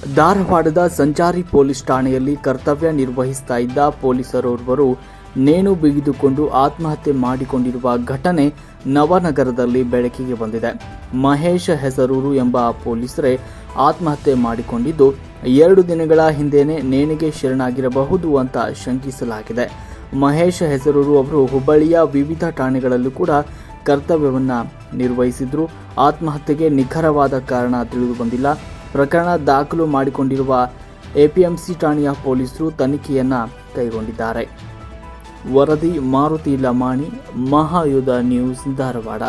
ಧಾರವಾಡದ ಸಂಚಾರಿ ಪೊಲೀಸ್ ಠಾಣೆಯಲ್ಲಿ ಕರ್ತವ್ಯ ನಿರ್ವಹಿಸ್ತಾ ಇದ್ದ ಪೊಲೀಸರೋರ್ವರು ನೇಣು ಬಿಗಿದುಕೊಂಡು ಆತ್ಮಹತ್ಯೆ ಮಾಡಿಕೊಂಡಿರುವ ಘಟನೆ ನವನಗರದಲ್ಲಿ ಬೆಳಕಿಗೆ ಬಂದಿದೆ. ಮಹೇಶ್ ಹೆಸರೂರು ಎಂಬ ಪೊಲೀಸರೇ ಆತ್ಮಹತ್ಯೆ ಮಾಡಿಕೊಂಡಿದ್ದು, ಎರಡು ದಿನಗಳ ಹಿಂದೆಯೇ ನೇಣಿಗೆ ಶರಣಾಗಿರಬಹುದು ಅಂತ ಶಂಕಿಸಲಾಗಿದೆ. ಮಹೇಶ್ ಹೆಸರೂರು ಅವರು ಹುಬ್ಬಳ್ಳಿಯ ವಿವಿಧ ಠಾಣೆಗಳಲ್ಲೂ ಕೂಡ ಕರ್ತವ್ಯವನ್ನು ನಿರ್ವಹಿಸಿದ್ರು. ಆತ್ಮಹತ್ಯೆಗೆ ನಿಖರವಾದ ಕಾರಣ ತಿಳಿದು ಬಂದಿಲ್ಲ. ಪ್ರಕರಣ ದಾಖಲು ಮಾಡಿಕೊಂಡಿರುವ ಎಪಿಎಂಸಿ ಠಾಣೆಯ ಪೊಲೀಸರು ತನಿಖೆಯನ್ನ ಕೈಗೊಂಡಿದ್ದಾರೆ. ವರದಿ ಮಾರುತಿ ಲಮಾಣಿ ಮಹಾಯುಧ ನ್ಯೂಸ್ ಧಾರವಾಡ.